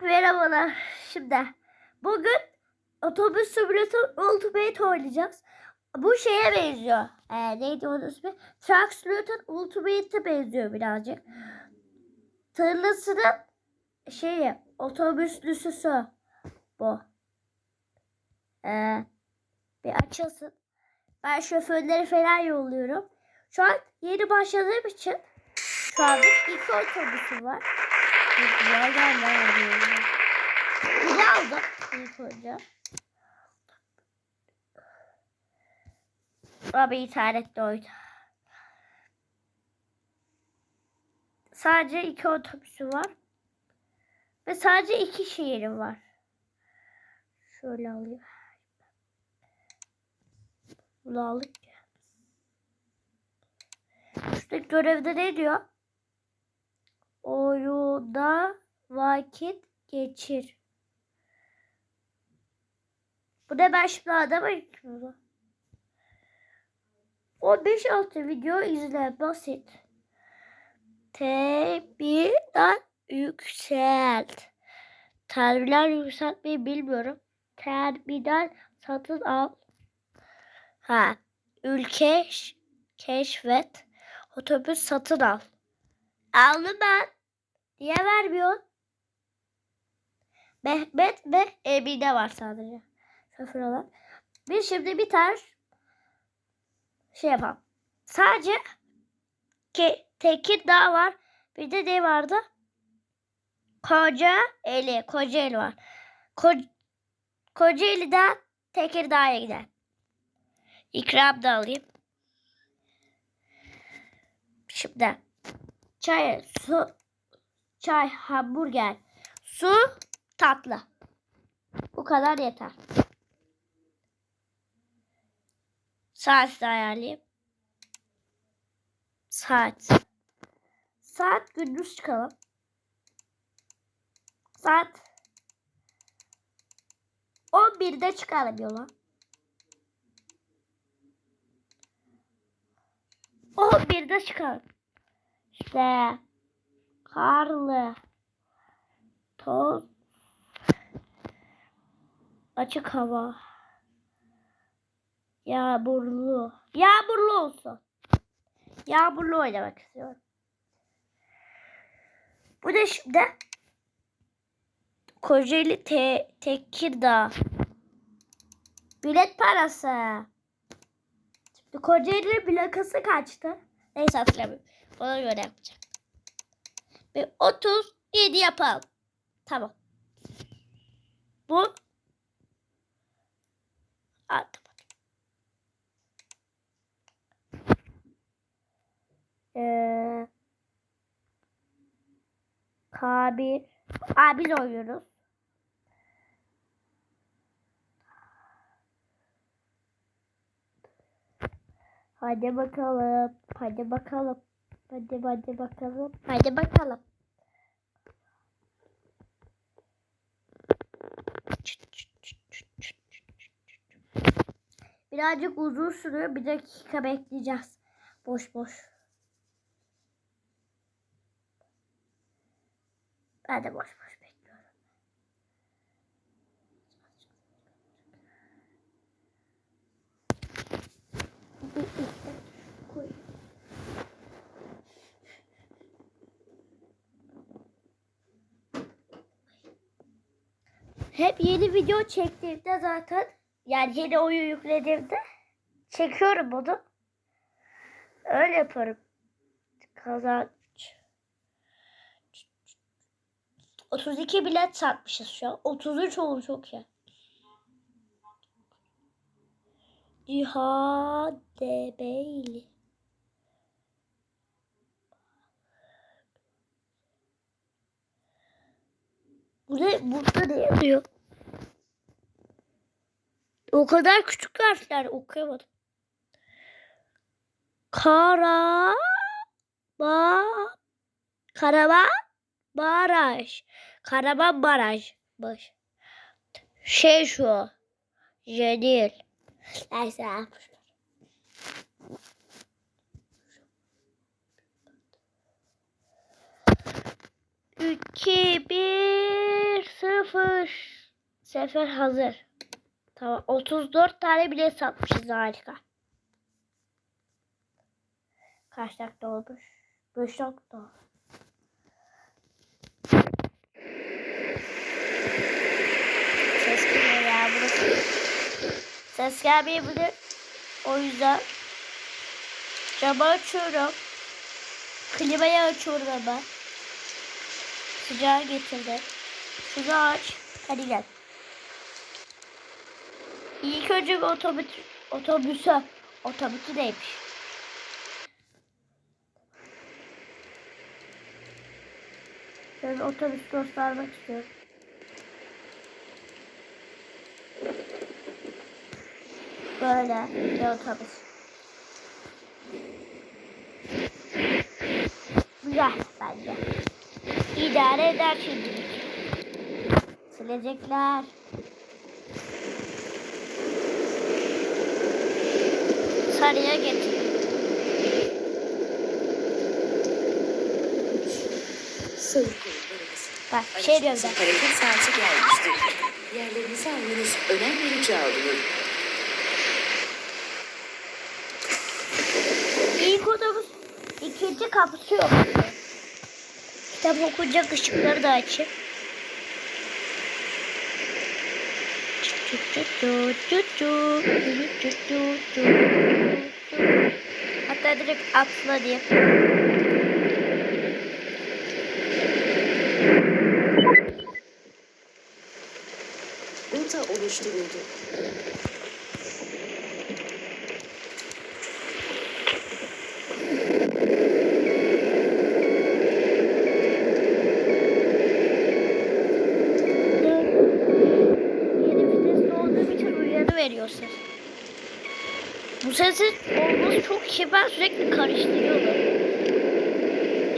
Merhabalar. Şimdi bugün otobüs simülatör Ultimate oynayacağız. Bu şeye benziyor. Ee, neydi onun ismi? Truck Simulator Ultimate'e benziyor birazcık. Tırlısının şeyi otobüslüsüsü bu. Ee, bir açılsın. Ben şoförleri falan yolluyorum. Şu an yeni başladığım için şu anda iki otobüsüm var. Güzel geldi. Biri aldım ilk önce. Abi internette oydu. Sadece iki otobüsü var. Ve sadece iki şehrim var. Şöyle alayım. Bunu aldık. Şuradaki görevde ne diyor? Oyunda vakit geçir. Bu da ben şimdi adama yıkıyorum. 15 altı video izle basit. Terbiyeden yükselt. Terbiyeden yükseltmeyi bilmiyorum. Terbiyeden satın al. Ha. Ülke keşfet. Otobüs satın al. Aldım ben. Niye vermiyorsun? Mehmet ve Emine var sadece. Şoför olan. Biz şimdi bir tane şey yapalım. Sadece ki Tekirdağ var. Bir de ne vardı? Kocaeli. Kocaeli var. Ko Kocaeli'den Tekirdağ'a gider. İkram da alayım. Şimdi çay, su, çay, hamburger, su, tatlı. Bu kadar yeter. Saat de ayarlayayım. Saat. Saat gündüz çıkalım. Saat 11'de çıkalım yola. 11'de çıkalım. İşte karlı, toz, açık hava, yağmurlu, yağmurlu olsun. Yağmurlu oynamak istiyorum. Bu da şimdi Kocaeli te Tekirdağ. Bilet parası. Şimdi Kocaeli plakası kaçtı? Neyse hatırlamıyorum. Ona göre yapacağım. Bir 37 yapalım. Tamam. Bu Aldım. Ee, K1 Aa, biz oynuyoruz. Hadi bakalım. Hadi bakalım. Hadi hadi bakalım. Hadi bakalım. Birazcık uzun sürüyor. Bir dakika bekleyeceğiz. Boş boş. Ben de boş boş bekliyorum. Bir iki Hep yeni video çektiğimde zaten yani yeni oyun yüklediğimde çekiyorum bunu. Öyle yaparım. Kazanç. 32 bilet satmışız şu an. 33 oldu çok ya. İhade Beyli. Bu ne? Burada ne yazıyor? O kadar küçük harfler okuyamadım. Kara ba Karaman Baraj. Karaman Baraj. Baş. Şey şu. Jenil. Neyse yapmışlar. İki, bir, Sefer hazır. Tamam. 34 tane bile satmışız harika. Kaç dakika olmuş? 5 dakika. Ses geliyor ya burası. Ses gelmeyebilir. O yüzden camı açıyorum. Klimayı açıyorum hemen. Sıcağı getirdim. Şunu aç. Hadi gel. İlk önce bir otobüs, otobüse. Otobüsü neymiş? Ben otobüs göstermek istiyorum. Böyle bir otobüs. Güzel bence. İdare eder şimdilik. Silecekler. Sarıya getir. Bak şey diyorum ben. hareket saati gelmiştir. Yerlerinizi almanız önem verici alıyor. İlk otobüs ikinci kapısı yok. Kitap okunacak ışıkları da açık. Hatta direkt atla diye. Rota oluşturuldu. Yeni viteste olduğum için uyarı veriyor ses. Bu sesin iyi. Ben sürekli karıştırıyordum.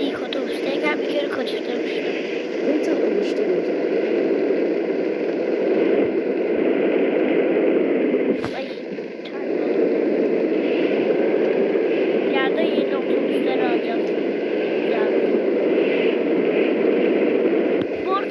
İlk otobüsteyken bir kere karıştırmıştım.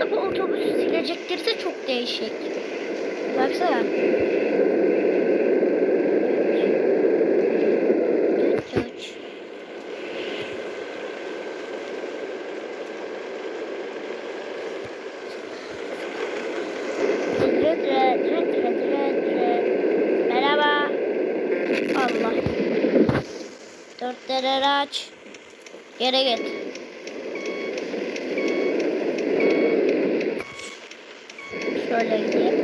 Arada bu otobüsü silecekleri de çok değişik. Baksana. Dörtleri aç. Geri git. Şöyle gideyim.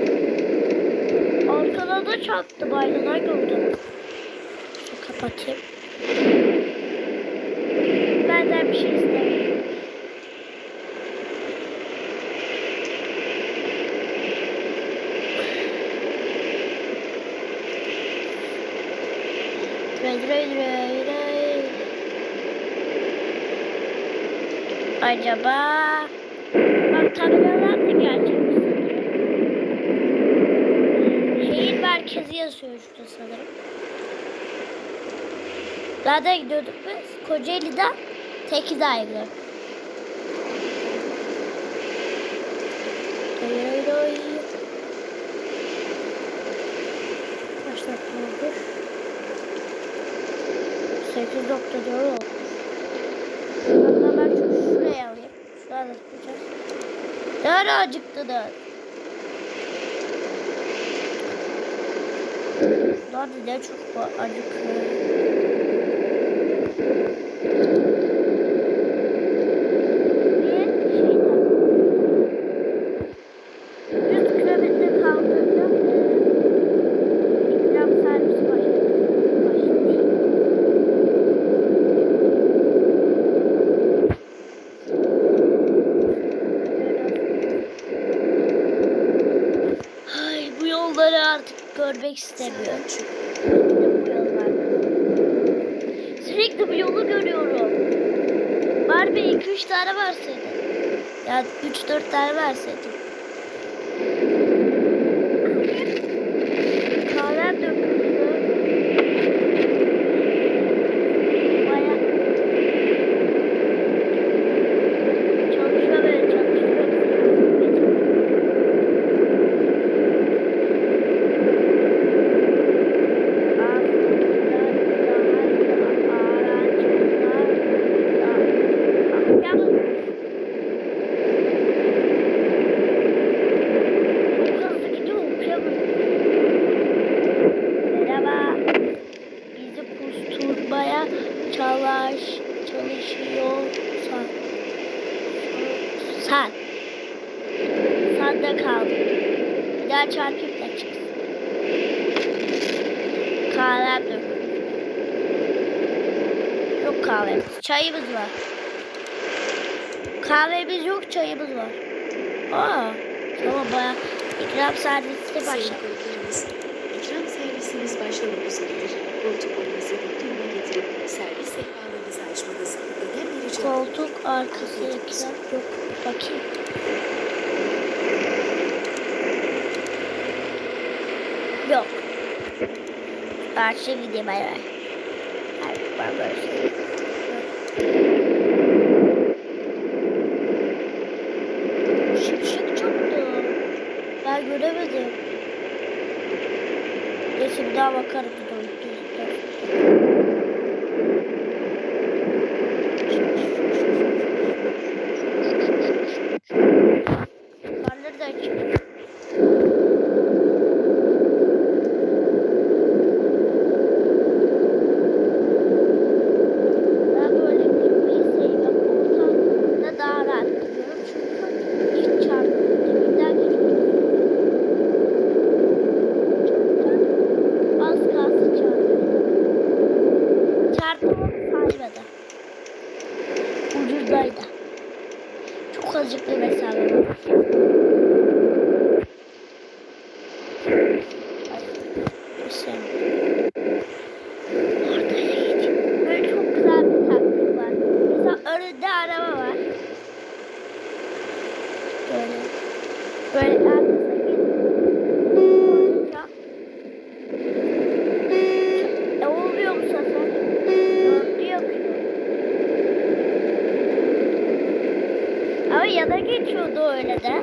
Arkada da çaktı bayrağı gördüm. Kapatayım. Benden bir şey istemiyorum. Acaba bak tabelalar da gerçek? Şehir merkezi yazıyor şurada sanırım. Nereden gidiyorduk biz? Kocaeli'den Tekirdağ'a. Kaç dakika oldu? 8 nokta oldu. Hatta ben şu şuraya alayım. Şuraya da tutacağız. Nerede acıktı da? Ne çok acıkıyor. Niye? Şeyden. 100 kilometre kaldığında e, ikram servisi başladı. Başlamış. Ay bu yolları artık görmek istemiyorum. Sürekli bu yolu görüyorum. Barbie 2-3 tane verseydi. Ya 3-4 tane verseydi. Kahvem döküldü. Baya çalışma böyle çalışma. Gel çarpayım da çıksın. Kahvem de yok. Yok kahvemiz. Çayımız var. Yok, çayımız var. Aa, tamam baya ikram servisi başladı. ikram servisimiz başlamak üzeredir. Koltuklarınızı duruma getirip servis sehpalarınızı açmanız önemli rica Koltuk arkası ikram yok. Bakayım. Yok. Karşı gideyim bay bay. Hadi ben böyle şey. Şık şık çoktu. Ben göremedim. Neyse bir daha bakarım. Bir daha Yukarıları da açayım. Ben böyle gitmeyi seviyorum. Ortada daha rahat gidiyorum. Çünkü hiç çarpmıyor. Dibinden geçiyorum. Az kalsın çarpıyor. Çarpmamak saymadı. Ucuzdaydı. Çok azıcık bir mesafe var. Ay, mesela. Ortaya geç. Böyle çok güzel bir taktik var. Önünde araba var. Böyle. Böyle arkasına. E oluyor bu sefer. Yapıyor. Ama ya geçiyordu öyle de.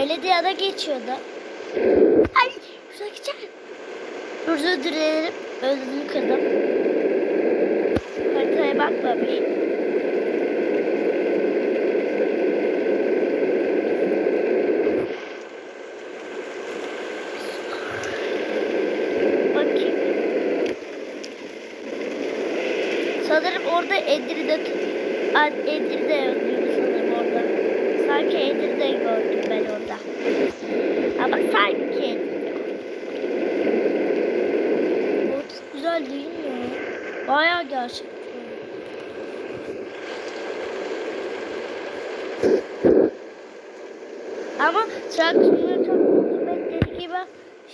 Öyle de ya da geçiyordu. Ay şuraya geçelim. Özür dilerim. Özürümü kırdım. Haritaya bakmamış. Bakayım. Sanırım orada Edirne Edirne yazıyordu sanırım orada. Sanki Edirne gördüm ben orada. Ama sanki. Orası güzel değil mi? Bayağı gerçek. Ama traktörün çok otomatik gibi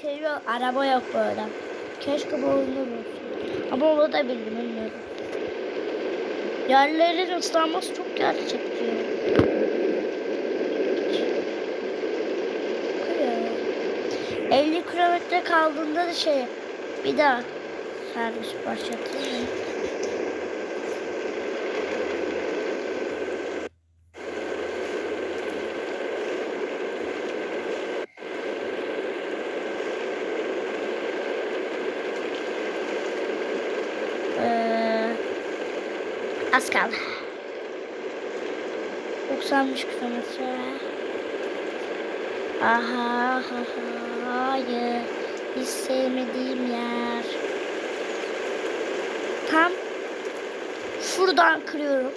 şey yok, araba yok böyle. Keşke bu olsun. Ama bildim bilmiyorum. Yerlerin ıslanması çok gerçekçi. Bakıyor. 50 kilometre kaldığında da şey bir daha servis başlatayım. Az kaldı. 90 kilometre. Aha, aha, hayır. Hiç sevmediğim yer. Tam şuradan kırıyorum.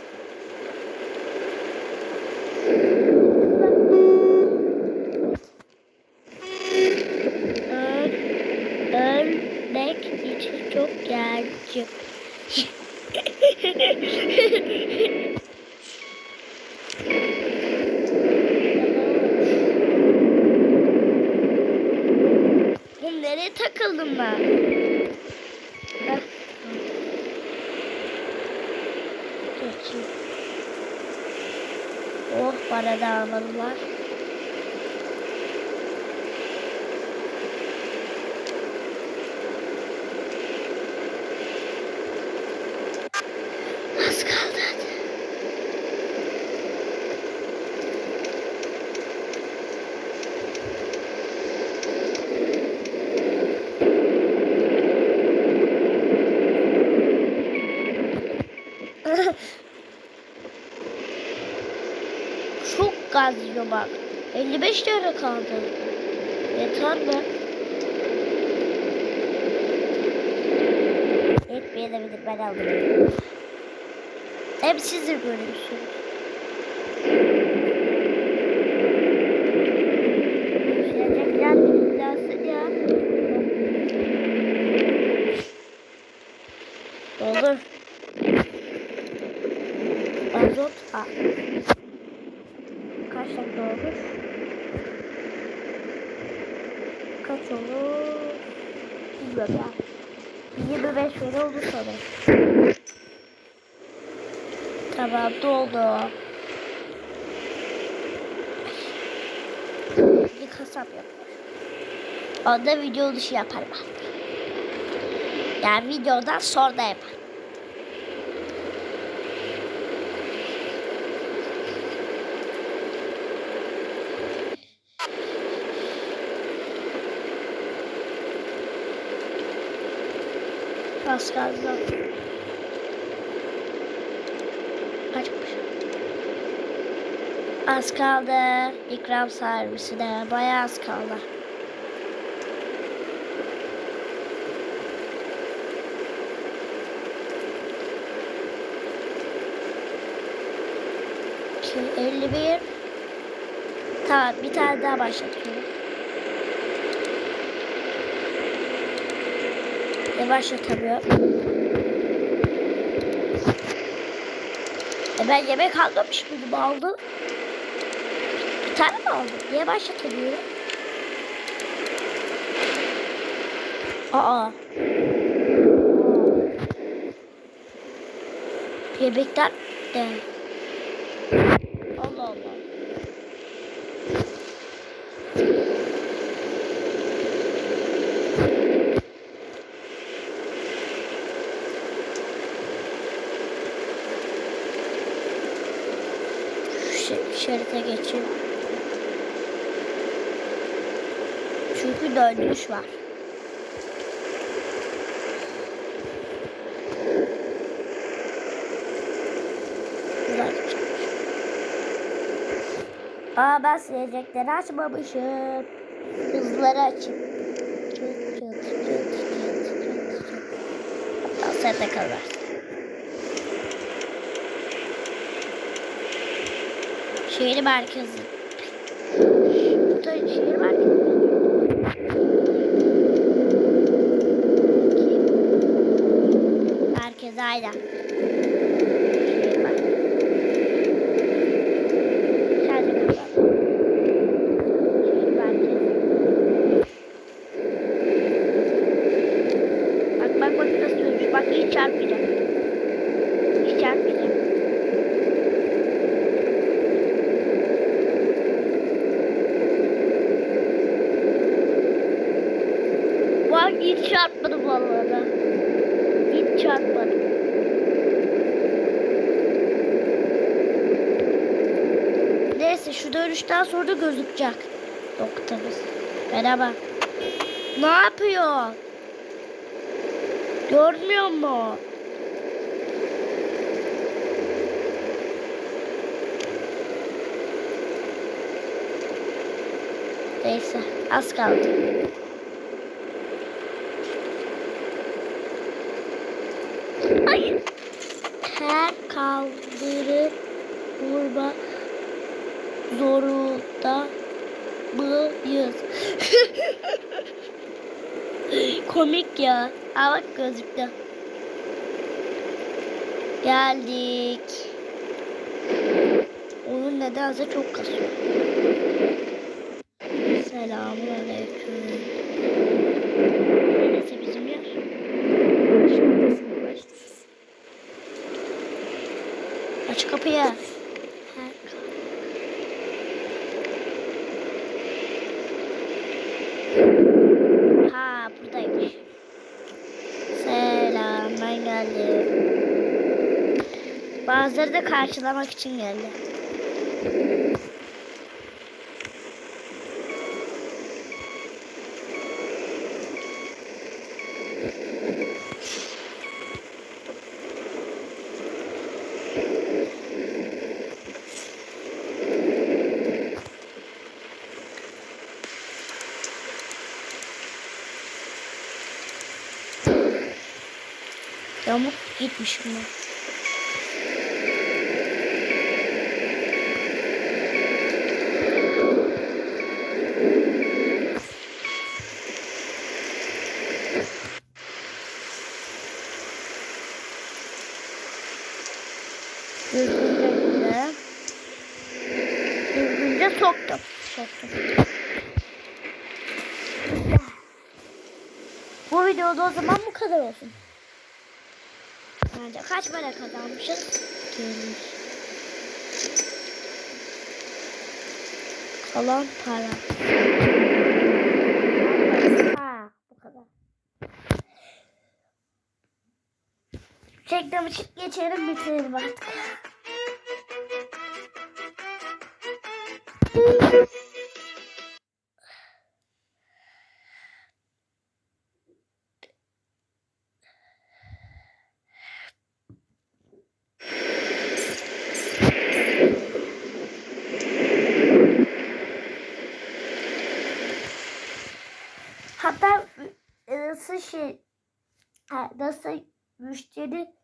yazıyor bak. 55 lira kaldı. Yeter mi? Yetmeyebilir ben alırım. Hep siz de görüyorsunuz. Olur. Ya. 25 lira oldu sanırım. Tamam doldu. Bir kasap yapar. Onda video dışı yaparım artık. Yani videodan sonra da yaparım. Az kaldı. Kaçmış. Az kaldı. İkram servisi de bayağı az kaldı. İki, 51 Tamam bir tane daha başlatıyorum. Ne başlatamıyorum. E ben yemek almamış mıydım aldım. Bir tane mi aldım? Niye başlatamıyorum? Aa. Yemekler de. Döndürüş var. Aa ben silecekleri açmamışım. Hızları açayım. Çıt çıt çıt çıt çıt çıt. Hatta sen de kalır. Şehir merkezi. Şehir merkezi. Ayah. Dönüşten sonra da gözükecek noktamız. Merhaba. Ne yapıyor? Görmüyor mu? Neyse az kaldı. Hayır. Her kaldırıp vurma zorunda mıyız? Komik ya. Aa bak gözüktü. Geldik. Oyun nedense çok kasıyor. Selamun aleyküm. Neresi bizim yer? Aç kapıyı. Her kapı. Ha buradaymış. Selam ben geldim. Bazıları da karşılamak için geldi. Yamuk gitmişim ben. O zaman bu kadar olsun. Bence kaç para kazanmışız? Gelmiş. Kalan para. Ha, bu kadar. Reklam için geçelim bitirelim artık. Hatta